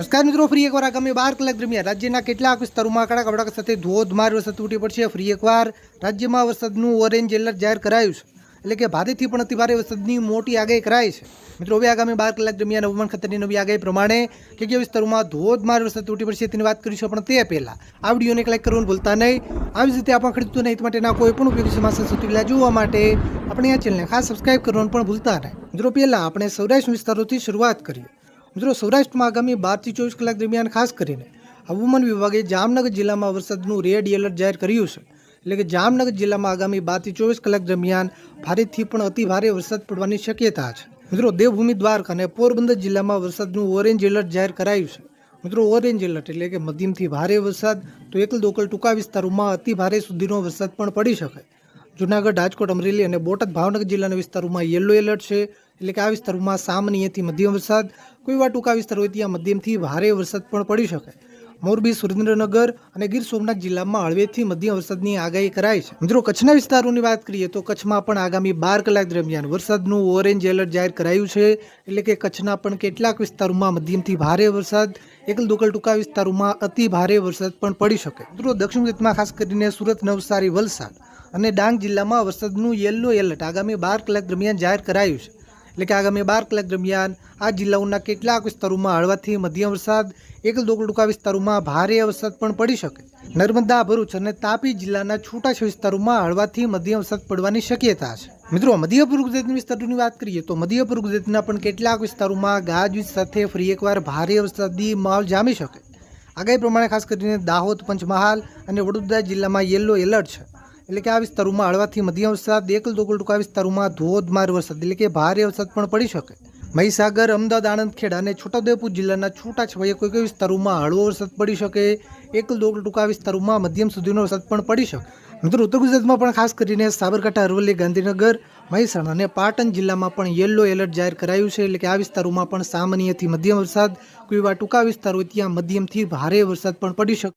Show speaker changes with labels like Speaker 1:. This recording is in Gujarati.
Speaker 1: નમસ્કાર મિત્રો, ફરી એકવાર આગામી બાર કલાક દરમિયાન રાજ્યના કેટલાક વિસ્તારોમાં કડા કપડાક સાથે ધોધમાર વરસાદ તૂટી પડશે. ફરી એકવાર રાજ્યમાં વરસાદનું ઓરેન્જ એલર્ટ જાહેર કરાયું છે. એટલે કે ભારેથી પણ અતિભારે વરસાદની મોટી આગાહી કરાઈ છે. મિત્રો, હવે આગામી બાર કલાક દરમિયાન હવામાન ખાતાની નવી આગાહી પ્રમાણે કે કયા વિસ્તારોમાં ધોધમાર વરસાદ તૂટી પડશે તેની વાત કરીશું પણ તે પહેલાં. આ વિડીયોને એક કરવાનું ભૂલતા નહીં. આવી જ રીતે આપણા ખેડૂતોને હિત માટેના કોઈ પણ ઉપયોગી સમાચાર સુધી જોવા માટે આપણે આ ચેનલને ખાસ સબસ્ક્રાઇબ કરવાનું પણ ભૂલતા નહીં. મિત્રો, પહેલાં આપણે સૌરાષ્ટ્ર વિસ્તારોથી શરૂઆત કરીએ. મિત્રો, સૌરાષ્ટ્રમાં આગામી બારથી ચોવીસ કલાક દરમિયાન ખાસ કરીને હવામાન વિભાગે જામનગર જિલ્લામાં વરસાદનું રેડ એલર્ટ જાહેર કર્યું છે. એટલે કે જામનગર જિલ્લામાં આગામી બારથી ચોવીસ કલાક દરમિયાન ભારેથી પણ અતિ ભારે વરસાદ પડવાની શક્યતા છે. મિત્રો, દેવભૂમિ દ્વારકા અને પોરબંદર જિલ્લામાં વરસાદનું ઓરેન્જ એલર્ટ જાહેર કરાયું છે. મિત્રો ઓરેન્જ એલર્ટ એટલે કે મધ્યમથી ભારે વરસાદ, તો એકલ દોકલ ટૂંકા વિસ્તારોમાં અતિ ભારે સુધીનો વરસાદ પણ પડી શકે. જુનાગઢ, રાજકોટ, અમરેલી અને બોટાદ ભાવનગર જિલ્લાના વિસ્તારોમાં યલો એલર્ટ છે. એટલે કે આ વિસ્તારોમાં સામાન્યથી મધ્યમ વરસાદ. કોઈ વાર ટૂંકા વિસ્તાર હોય ત્યાં મધ્યમથી ભારે વરસાદ પણ પડી શકે. મોરબી, સુરેન્દ્રનગર અને ગીર સોમનાથ જિલ્લામાં હળવેથી મધ્યમ વરસાદની આગાહી કરાઈ છે. મિત્રો, કચ્છના વિસ્તારોની વાત કરીએ તો કચ્છમાં પણ આગામી બાર કલાક દરમિયાન વરસાદનું ઓરેન્જ એલર્ટ જાહેર કરાયું છે. એટલે કે કચ્છના પણ કેટલાક વિસ્તારોમાં મધ્યમથી ભારે વરસાદ એકલ દોકલ ટૂંકા વિસ્તારોમાં અતિ ભારે વરસાદ પણ પડી શકે. મિત્રો, દક્ષિણ ગુજરાતમાં ખાસ કરીને સુરત નવસારી, વલસાડ અને ડાંગ જિલ્લામાં વરસાદનું યલો એલર્ટ આગામી બાર કલાક દરમિયાન જાહેર કરાયું છે. એટલે કે આગામી બાર કલાક દરમિયાન આ જિલ્લાઓના કેટલાક વિસ્તારોમાં હળવાથી મધ્યમ વરસાદ એકલ દોકલ ટૂંકા વિસ્તારોમાં ભારે વરસાદ પણ પડી શકે. નર્મદા, ભરૂચ અને તાપી જિલ્લાના છૂટાછવાયા વિસ્તારોમાં હળવાથી મધ્યમ વરસાદ પડવાની શક્યતા છે. મિત્રો મધ્ય પૂર્વ ગુજરાતના વિસ્તારોની વાત કરીએ તો મધ્ય પૂર્વ ગુજરાતના પણ કેટલાક વિસ્તારોમાં ગાજવીજ સાથે ફરી એકવાર ભારે વરસાદી માહોલ જામી શકે. આગાહી પ્રમાણે ખાસ કરીને દાહોદ, પંચમહાલ અને વડોદરા જિલ્લામાં યલો એલર્ટ છે. એટલે કે આ વિસ્તારોમાં હળવાથી મધ્યમ વરસાદ એકલ દોકલ ટૂંકા વિસ્તારોમાં ધોધમાર વરસાદ, એટલે કે ભારે વરસાદ પણ પડી શકે. મહીસાગર, અમદાવાદ આણંદ ખેડા અને છોટાઉદેપુર જિલ્લાના છૂટાછવાયા કોઈ કોઈ વિસ્તારોમાં હળવો વરસાદ પડી શકે. એકલ દોકલ ટૂંકા વિસ્તારોમાં મધ્યમ સુધીનો વરસાદ પણ પડી શકે. મિત્રો, ઉત્તર ગુજરાતમાં પણ ખાસ કરીને સાબરકાંઠા, અરવલ્લી, ગાંધીનગર, મહેસાણા અને પાટણ જિલ્લામાં પણ યલો એલર્ટ જાહેર કરાયું છે. એટલે કે આ વિસ્તારોમાં પણ સામાન્યથી મધ્યમ વરસાદ, કોઈ એવા ટૂંકા વિસ્તાર ત્યાં મધ્યમથી ભારે વરસાદ પણ પડી શકે.